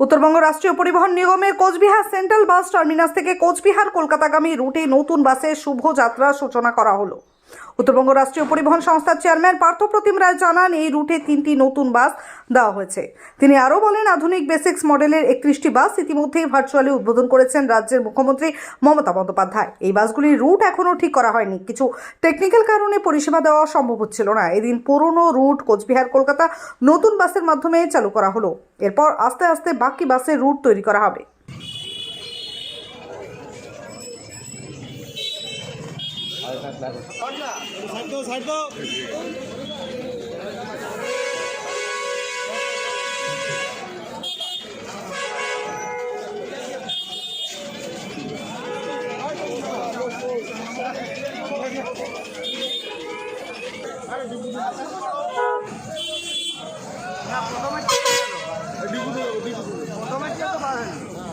উত্তরবঙ্গ রাষ্ট্রীয় পরিবহন নিগমের কোচবিহার সেন্ট্রাল বাস টার্মিনাস থেকে কোচবিহার কলকাতাগামী রুটে নতুন বাসে শুভ যাত্রার সূচনা করা হলো। উত্তরবঙ্গ রাষ্ট্রীয় পরিবহন সংস্থার চেয়ারম্যান পার্থপ্রতিম রায় জানান, এই রুটে তিনটি নতুন বাস দেওয়া হয়েছে। তিনি আরও বলেন, আধুনিক বেসিক্স মডেলের একত্রিশটি বাস ইতিমধ্যেই ভার্চুয়ালি উদ্বোধন করেছেন রাজ্যের মুখ্যমন্ত্রী মমতা বন্দ্যোপাধ্যায়। এই বাসগুলির রুট এখনও ঠিক করা হয়নি। কিছু টেকনিক্যাল কারণে পরিষেবা দেওয়া সম্ভব হচ্ছিল না। এদিন পুরনো রুট কোচবিহার, কলকাতা নতুন বাসের মাধ্যমে চালু করা হলো। এরপর আস্তে আস্তে বাকি বাসের রুট তৈরি করা হবে। সাইড দাও সাইড দাও আজকে এই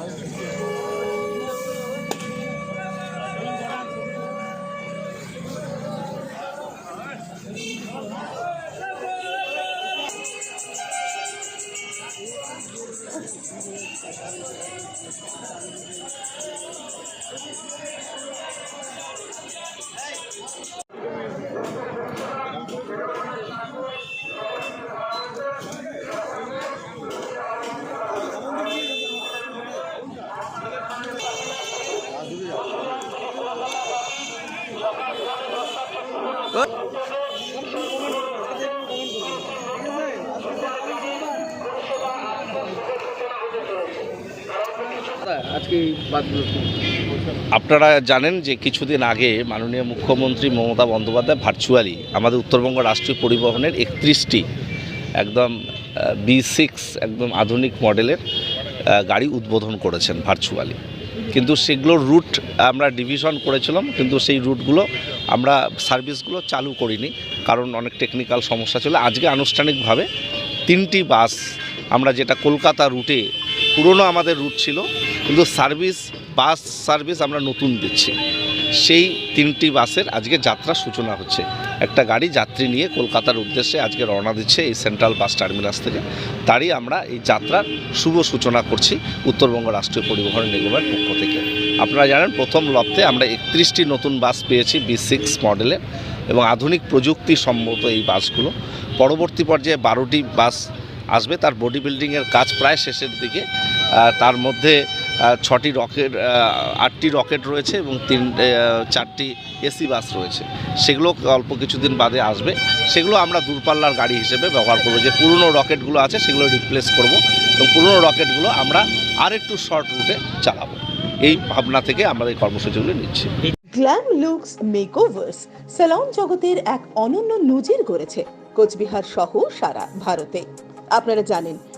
আপনারা জানেন যে কিছুদিন আগে মাননীয় মুখ্যমন্ত্রী মমতা বন্দ্যোপাধ্যায় ভার্চুয়ালি আমাদের উত্তরবঙ্গ রাষ্ট্রীয় পরিবহনের একত্রিশটি একদম বি সিক্স একদম আধুনিক মডেলের গাড়ি উদ্বোধন করেছেন ভার্চুয়ালি। কিন্তু সেগুলোর রুট আমরা ডিভিশন করেছিলাম, কিন্তু সেই রুটগুলো আমরা সার্ভিসগুলো চালু করিনি, কারণ অনেক টেকনিক্যাল সমস্যা ছিল। আজকে আনুষ্ঠানিকভাবে তিনটি বাস আমরা যেটা কলকাতা রুটে পুরনো আমাদের রুট ছিল, কিন্তু সার্ভিস বাস সার্ভিস আমরা নতুন দিচ্ছি। সেই তিনটি বাসের আজকে যাত্রা সূচনা হচ্ছে। একটা গাড়ি যাত্রী নিয়ে কলকাতার উদ্দেশ্যে আজকে রওনা দিচ্ছে এই সেন্ট্রাল বাস টার্মিনাস থেকে। তারই আমরা এই যাত্রার শুভ সূচনা করছি উত্তরবঙ্গ রাষ্ট্রীয় পরিবহন নিগমের পক্ষ থেকে। আপনারা জানেন, প্রথম লপ্তে আমরা একত্রিশটি নতুন বাস পেয়েছি বি সিক্স মডেলের এবং আধুনিক প্রযুক্তি সম্মত এই বাসগুলো। পরবর্তী পর্যায়ে বারোটি বাস আসবে, তার বডি বিল্ডিংয়ের কাজ প্রায় শেষের দিকে। তার মধ্যে ছটি রকেট আটটি রকেট রয়েছে এবং তিন চারটি এসি বাস রয়েছে। সেগুলো অল্প কিছুদিন বাদে আসবে। সেগুলো আমরা দূরপাল্লার গাড়ি হিসেবে ব্যবহার করব। যে পুরনো রকেটগুলো আছে, সেগুলো রিপ্লেস করব এবং পুরনো রকেটগুলো আমরা আরেকটু শর্ট রুটে চালাবো। এই ভাবনা থেকে আমরা এই কর্মসূচিগুলো নিচ্ছি। গ্ল্যাম লুকস মেকওভার্স স্যালন জগতের এক অনন্য নজির গড়েছে। কোচবিহার সহ সারা ভারতে। আপনারা জানেন